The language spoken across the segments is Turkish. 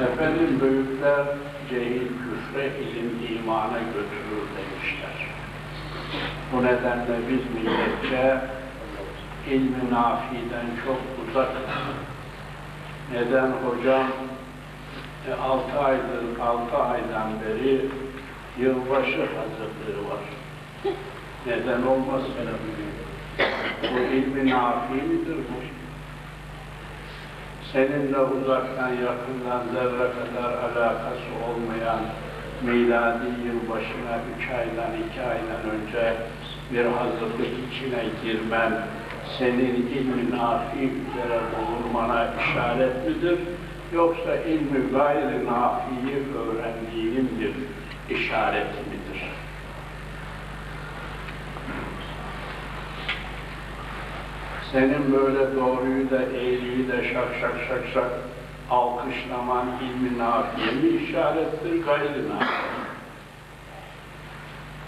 Efendim büyükler cehil küfre, ilim imana götürür demişler. Bu nedenle biz milletçe ilmi nafiden çok uzak. Neden hocam? E, altı aydır, altı aydan beri yılbaşı hazırlığı var. Neden olmasın? Bu ilmi nafi midir bu? Seninle uzaktan yakından zerre kadar alakası olmayan miladi yılbaşına üç aydan iki aydan önce bir hazırlık içine girmen senin ilmi nafi üzere bulunmana işaret midir? Yoksa ilmi gayri nafiyi öğrendiğinin bir işareti midir? Senin böyle doğruyu da eğriyi de şak şak şak şak alkışlaman ilmi nafiye mi işarettir, gayri nafiye?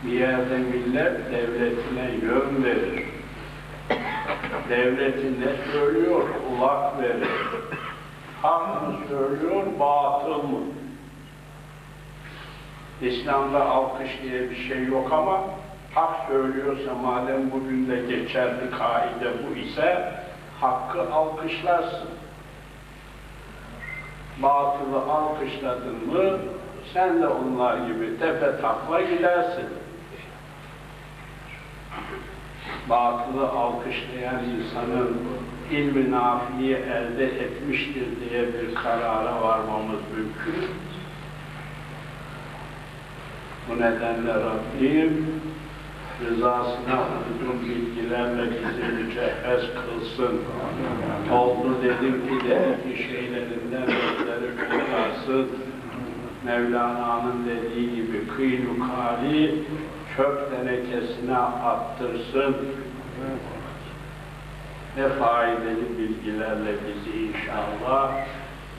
Bir yerde millet devletine yön verir. Devleti ne söylüyor? Kulak verir. Hak mı söylüyor, batıl mı? İslam'da alkış diye bir şey yok ama hak söylüyorsa madem bugün de geçerli kaide bu ise hakkı alkışlarsın. Batılı alkışladın mı sen de onlar gibi tepe takla gidersin. Batılı alkışlayan insanın ilmi nafiyi elde etmiştir diye bir karara varmamız mümkün. Bu nedenle Rabbim rızasına uygun bilgilerle bizi mücehhez kılsın. Oldu dedim ki de bir şeylerinden bizleri kurtarsın. Mevlana'nın dediği gibi kıylu kali çöp tenekesine attırsın ve faydalı bilgilerle bizi inşallah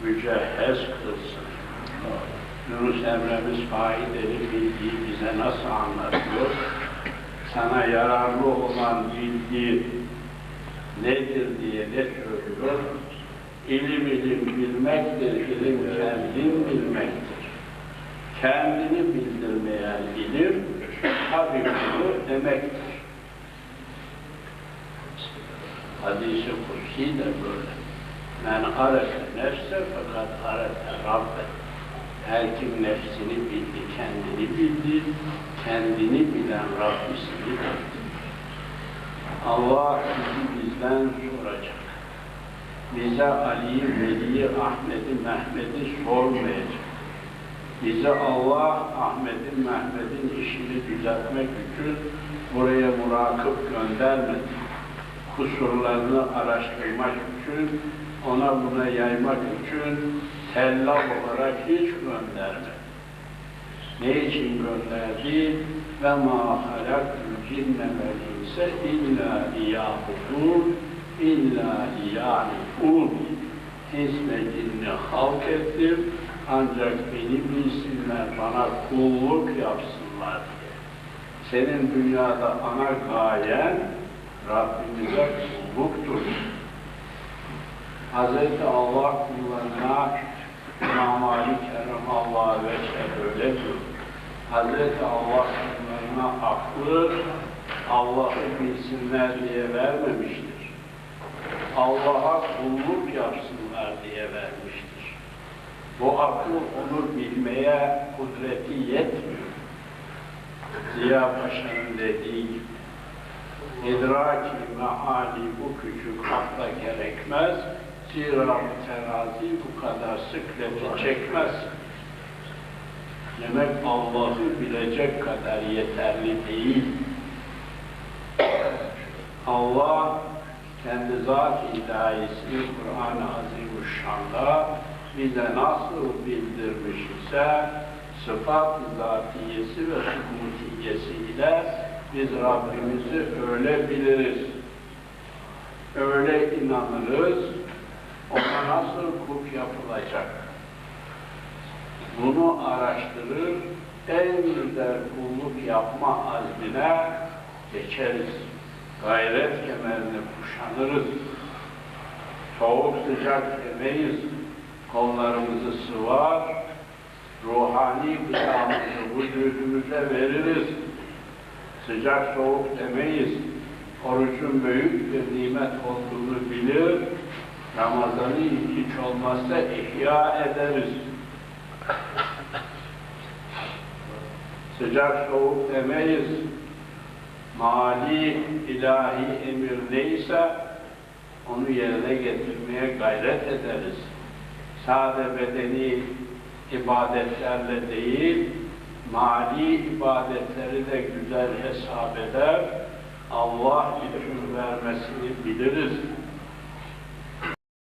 mücehhez kılsın. Yunus Emre'miz faydalı bilgiyi bize nasıl anlatıyor? Sana yararlı olan bilgi nedir diye ne söylüyor? İlim ilim bilmektir, ilim kendin bilmektir. Kendini bildirmeyen ilim, tabi bunu demektir. Hadis-i Kutsi de böyle. Men arefe nefse fakat arefe Rabbe. Her kim nefsini bildi, kendini bildi, kendini bilen Rabbisini. Allah bizi bizden soracak. Bize Ali'yi, Veli'yi, Ahmet'i, Mehmet'i sormayacak. Bize Allah, Ahmet'in, Mehmet'in işini düzeltmek için buraya murakip göndermedi. Kusurlarını araştırmak için, ona buna yaymak için tellal olarak hiç göndermedi. Ne için gönderdi? Ve ma halaktul cinne vel inse illa liyabudun illa liyarifun. İns ve cinni halk ettim ancak beni bilsinler, bana kulluk yapsınlar diye. Senin dünyada ana gayen Rabbimize kulluktur. Hz. Allah kullarına İmam Ali Keremallah ve öyle diyor. Hz. Allah aklı Allah'ı bilsinler diye vermemiştir. Allah'a kulluk yapsınlar diye vermiştir. Bu akıl onu bilmeye kudreti yetmiyor. Ziya Paşa'nın dediği gibi idraki meali bu küçük akla gerekmez. Zira terazi bu kadar sıkleti çekmez. Demek Allah'ı bilecek kadar yeterli değil. Allah kendi zat hidayesini Kur'an-ı Azimuşşan'da bize nasıl bildirmiş ise sıfat zatiyesi ve subutiyesiyle biz Rabbimizi öyle biliriz. Öyle inanırız. Ona nasıl kul yapılacak? Bunu araştırır, en güzel kulluk yapma azmine geçeriz. Gayret kemerini kuşanırız. Soğuk sıcak demeyiz. kollarımızı sıvar, ruhani gıdamızı vücudumuza veririz. Sıcak soğuk demeyiz. Orucun büyük bir nimet olduğunu bilir. Ramazan'ı hiç olmazsa ihya ederiz. Sıcak soğuk demeyiz. Mali, ilahi emir neyse onu yerine getirmeye gayret ederiz. Sade bedeni ibadetlerle değil, mali ibadetleri de güzel hesap eder, Allah için vermesini biliriz.